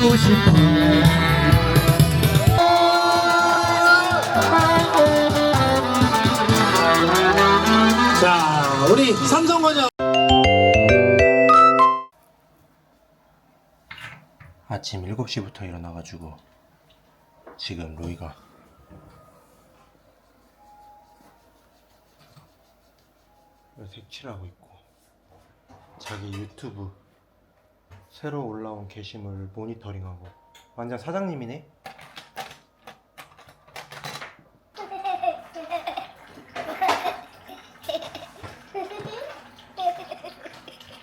보고 싶어 자 우리 삼성건영. 아침 7시부터 일어나가지고 지금 로이가 색칠하고 있고 자기 유튜브 새로 올라온 게시물 모니터링하고. 완전 사장님이네?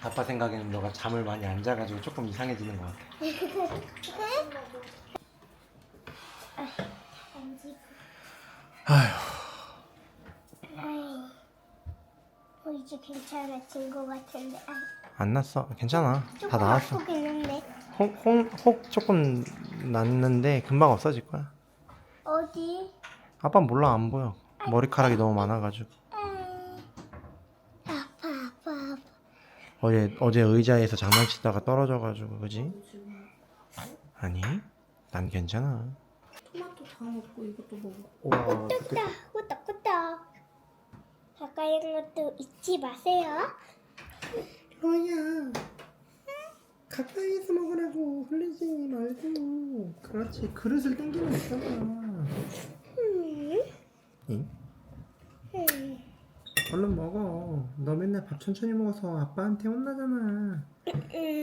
아빠 생각에는 너가 잠을 많이 안 자가지고 조금 이상해지는 것 같아 어, 이제 괜찮아진 것 같은데. 아, 안 났어 괜찮아 다 조금 나았어 아프긴 한데. 홍, 홍, 혹 조금 났는데 금방 없어질 거야 어디? 아빠 몰라 안 보여 머리카락이 너무 많아가지고 음, 아파, 아파, 아파. 어제 어제 의자에서 장난치다가 떨어져가지고 그지? 아니 난 괜찮아 토마토 다 먹고 이것도 먹어. 우와 꾸덕, 꾸덕. 가까이 있는 것도 잊지 마세요. 로이야. 가까이에서 먹으라고 흘리지 말고. 그렇지. 그릇을 땡기면 있잖아. 음, 응? 음. 얼른 먹어. 너 맨날 밥 천천히 먹어서 아빠한테 혼나잖아.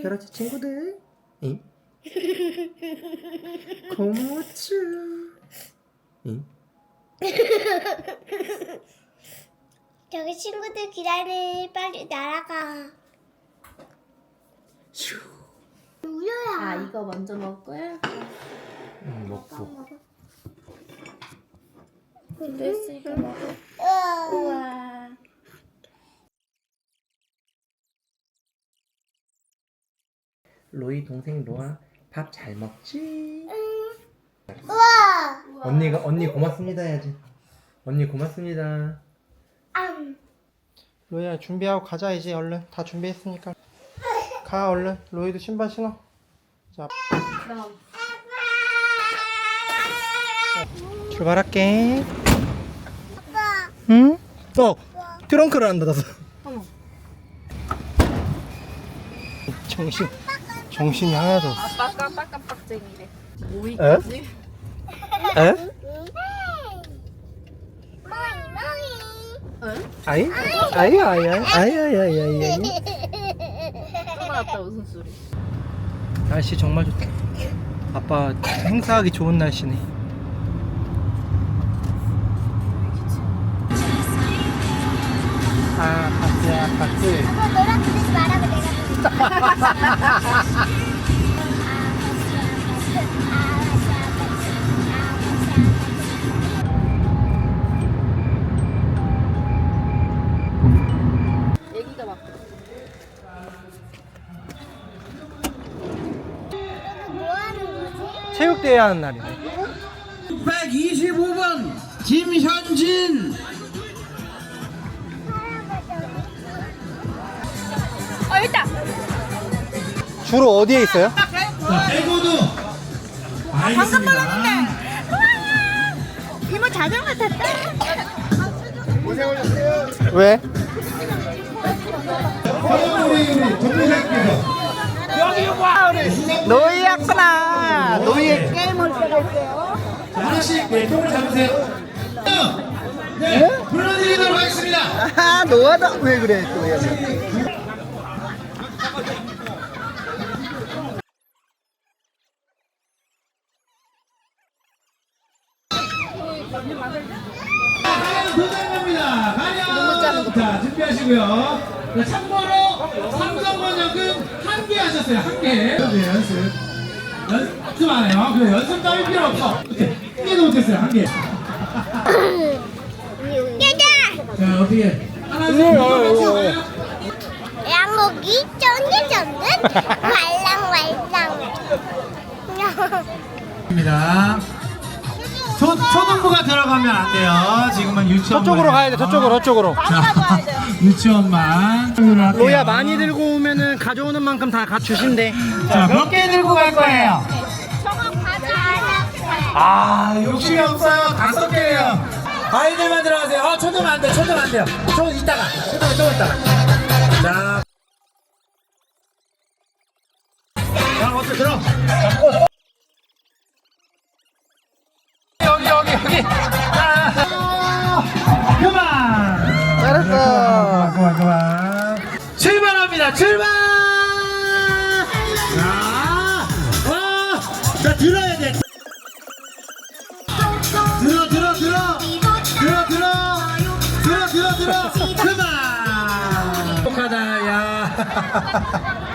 그렇지 친구들? 응? 고마웠쥬 응? 저기 친구들 기다려. 빨리 날아가. 슈 우유야. 아 이거 먼저 먹을 거야? 응, 먹고 됐어 이거 먹어. 어. 우와. 로이 동생 로아 밥 잘 먹지? 우와. 언니가 언니 고맙습니다 해야지 언니 고맙습니다 암. 로이야 준비하고 가자 이제 얼른 다 준비했으니까 가 얼른 로이도 신발 신어 자 출발할게. 응? 어 트렁크를 안 어머. 정신 정신이 하나도 아빠 깜빡깜빡쟁이래. 에? 오이까지? 에? 머리 응? 아이? 아이 아이 아이 아이 아이 아이 아이 떠나왔다 무슨 소리? 날씨 정말 좋다 아빠 행사하기 좋은 날씨네 아 아파트야 아파트 아빠 너랑 그러지 말라고 내가 체육대회 하는 날이네. 125번 김현진. 주로 어디에 있어요? 대구도. 방금 말랐는데. 이모 자전거 탔다. 왜? 우리 우리 전무사님께서. 노이였구나 노이 하나씩 네, 통을 잡으세요. 네 불러드리도록 하겠습니다. 아 노아다. 왜 그래 또 도전합니다. 가령 자 준비하시고요. 자, 참고로 삼성번역은 한 개 하셨어요 한 개. 네, 연습 연습 안 해요? 그래 연습 따위 필요 없어. 한 개도 못했어요 한개. 짜자. 자 어떻게? 하나씩 맞춰봐요? 양고기 쫀득쫀득. 말랑말랑. 입니다. 초, 초등부가 들어가면 안 돼요. 지금은 유치원. 저쪽으로 가야 돼 저쪽으로 저쪽으로. 자, 유치원만. 로야 많이 들고 오면은 가져오는 만큼 다 주신대. 자, 몇 개 들고 갈 거예요? 아 욕심이 없어요. 다섯 개예요. 아이들만 들어가세요. 어 초등 안 돼 초등 안 돼요. 초 이따가. 초등 좀 이따가. 자. 자, 어때 들어? 잡고 여기 여기 여기. 자 그만. 잘했어. 그만 그만 출발합니다 출발! 자, 와, 자 들어야 돼. 들어 들어 들어. 들어 들어. 들어 들어 들어. 그만. 똑하다 야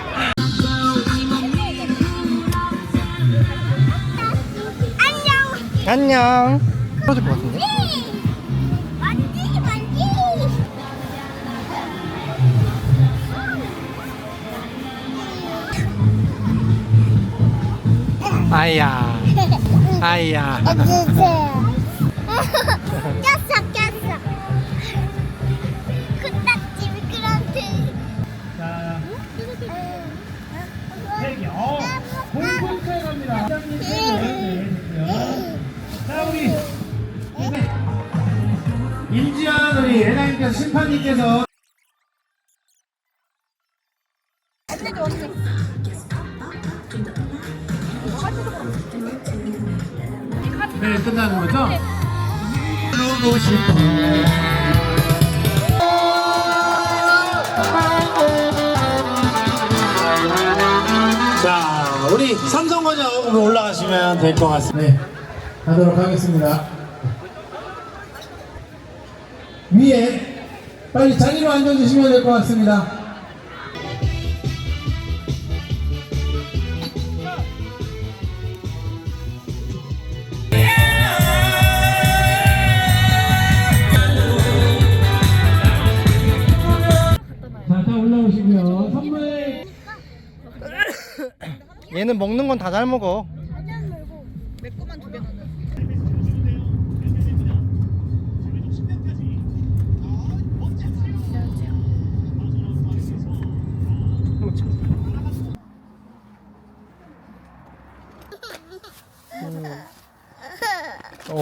안녕. 떨어질 것 같은데? 만지 만지. 아야. 아야. 해주세요. 회장님께서 심판님께서 네 끝나는 거죠? 그러고 싶어 자, 우리 삼성건영 올라가시면 될 것 같습니다. 네, 하도록 하겠습니다. 위에 빨리 자리로 앉아주시면 될 것 같습니다. 얘는 먹는 건 다 잘 먹어.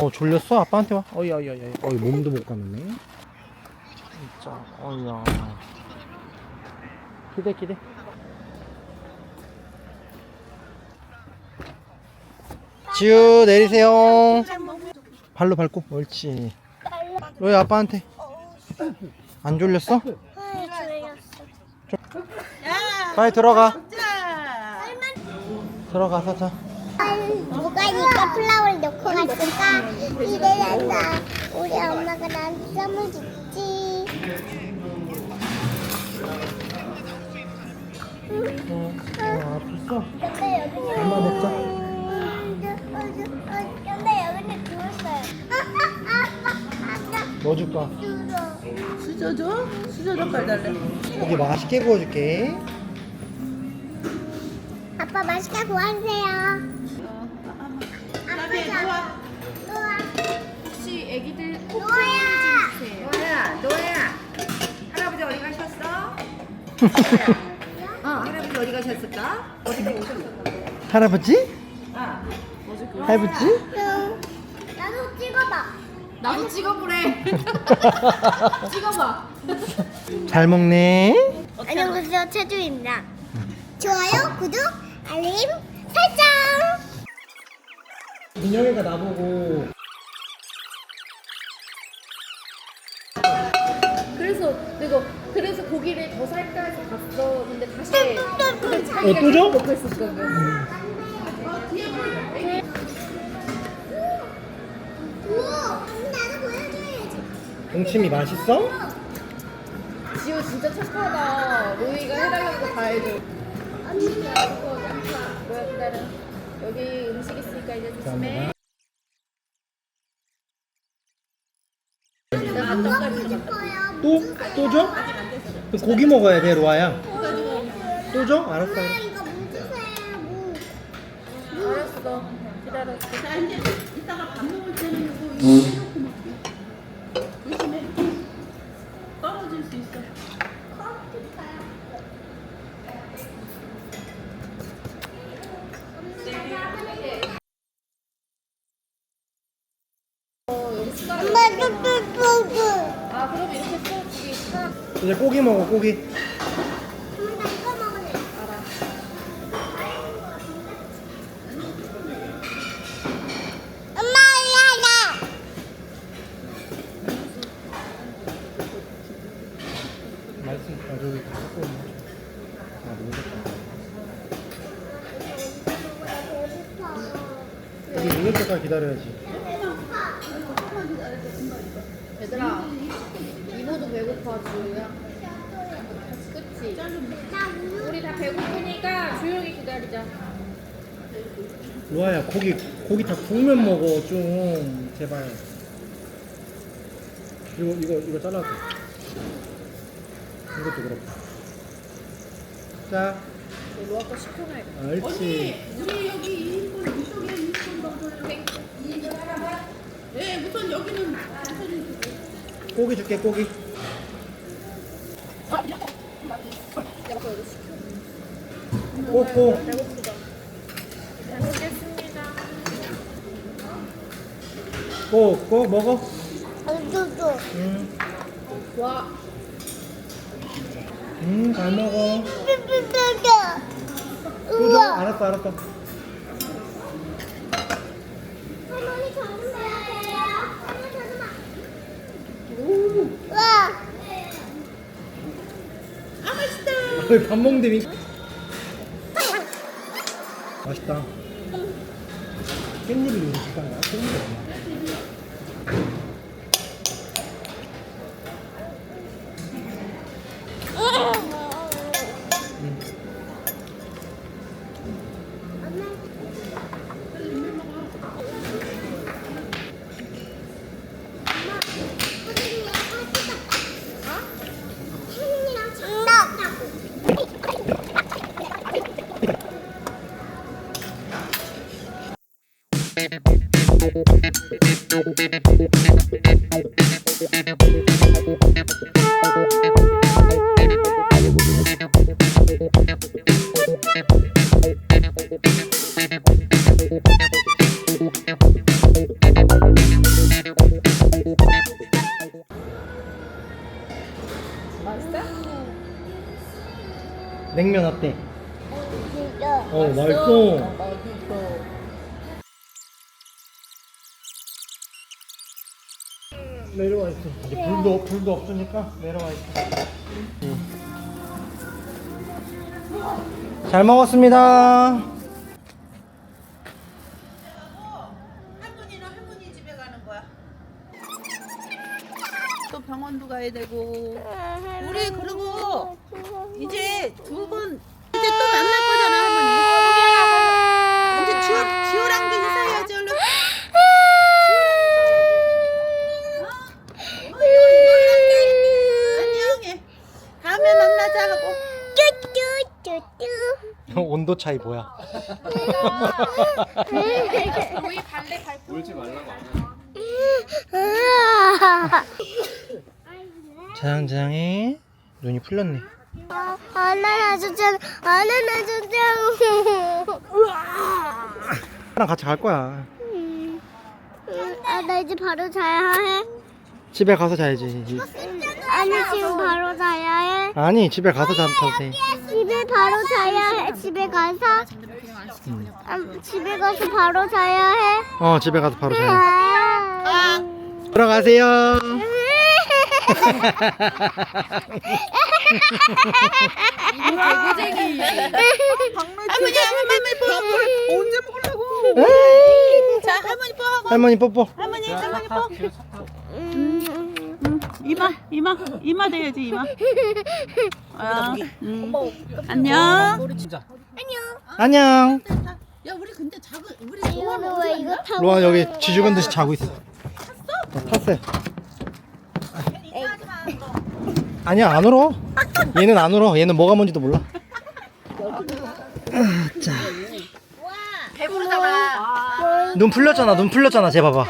어 졸렸어? 아빠한테 와. 어이 어이 어이. 어이 몸도 못 가누네. 진짜 어이야. 기대 기대. 지우 내리세요. 발로 밟고 옳지. 로이 아빠한테. 안 졸렸어? 졸렸어. 빨리 들어가. 들어가서 자. 누가 이거 플라워를 넣고 갔을까? 기대된다. 우리 엄마가 나한테 선물 줬지. 어, 아팠어? 근데 여기 엄마 먹자. 근데 여기는 죽었어요. 뭐 줄까? 수저 줘? 수저 젓갈 달래. 고기 맛있게 구워줄게. 아빠 맛있게 구하세요. 아빠 좋아. 혹시 애기들 노아야. 노아야, 노아야. 할아버지 어디 가셨어? 어, 할아버지 어디 가셨을까? 어디 오셨을까? 할아버지? 아, 할아버지? 응. 나도 찍어봐. 나도 찍어보래. 찍어봐. 잘 먹네. 안녕하세요 최주입니다. 좋아요, 구독, 알림, 설정. 민영이가 나보고 그래서 내가 그래서 고기를 더 살까 해서 갔어. 근데 다시 어, 또 줘? 먹고 있었거든. 우와, 나도 보여줘야지. 동치미 맛있어? 지호 진짜 착하다. 로이가 해달라는 거 다 해줘. 언니가 이거 양파 뭐야 기다려. 여기 음식 있으니까 이제 조심해. 또? 또 줘? 고기 먹어야 돼, 로아야. 또 줘? 알았어. 엄마 알았어. 이거 물 주세요. 물. 알았어. 기다렸어. 이따가 밥 먹을 때는 이거 해놓고 이제 고기 먹어 고기 엄마 나 이거 먹을래. 엄마 야야. 맛있어 아 저기 섞고 있네 아 너무 좋다 때까지 기다려야지. 얘들아 이모도 배고파 주야 그치? 우리 다 배고프니까 조용히 기다리자. 루아야 고기 고기 다 구우면 먹어 좀. 제발. 이거 이거 이거 잘라줘. 이것도 그렇고. 자. 로아 거 시켜놔야겠다. 옳지. 우리 여기 2인분 이쪽에 2인분 정도 이인분 하나만. 네, 우선 여기는 우선 고기 줄게 고기 꼬꼬 잘 먹겠습니다 꼬꼬 먹어 우유도. 응. 와 음, 잘 먹어. 삐삐삐삐. 또 줘? 우와. 알았어, 알았어. 할머니 저는 봐야 할머니 저는 봐. 우와. 밥 먹는데 미... 맛있다. 깻잎이 요리 식당가? 깻잎이 없나? 냉면 어때? 어, 맛있어. 맛있어 내려와 있어. 이제 불도 불도 없으니까 내려와 있어. 잘 먹었습니다. 할머니는 할머니 집에 가는 거야. 또 병원도 가야 되고. 우리 그리고 이제 두 번 이제 또 만날 거잖아 할머니. 이제 지호 지호랑도 인사해야지 얼른. 안녕해. 다음에 만나자 하고. 쭈쭈쭈쭈. 온도 차이 뭐야? 우리 갈래 갈 자양자양해. 눈이 풀렸네. 아나나주장 아나나주장 나랑 같이 갈 거야. 아 나 이제 바로 자야 해 집에 가서 자야지. 아니 지금 바로 자야 해 아니 집에 가서 자도 돼. 집에 바로 자야 해 집에 가서 아, 집에 가서 바로 자야 해 어 집에 가서 바로 자야. 아. 들어가세요. 개구쟁이 할머니 할머니 뽀뽀 언제 먹으려고? 자 할머니 뽀 하고 할머니 뽀뽀. 할머니 할머니 뽀. 이마 이마 이마 돼야지 이마. 아, 음. 안녕. 안녕. 야 우리 근데 작은 우리 이거는 왜 이거 타고 로아 여기 쥐죽은 듯이 자고 있어. 어, 탔어요. 아니야 안 울어. 얘는 안 울어. 얘는 뭐가 뭔지도 몰라. 아, 자. 배부르잖아 눈 풀렸잖아. 눈 풀렸잖아. 쟤 봐봐.